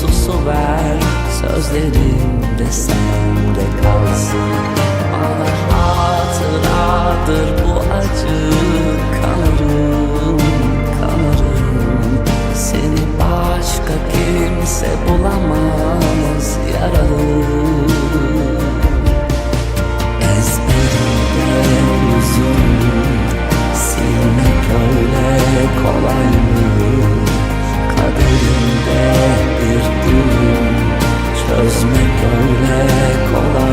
susu ver Sözlerim de sende kalsın. Bana hatıradır bu acı Kanarım, kanarım. Seni başka kimse bulamaz Yaralım Üzmek öyle kolay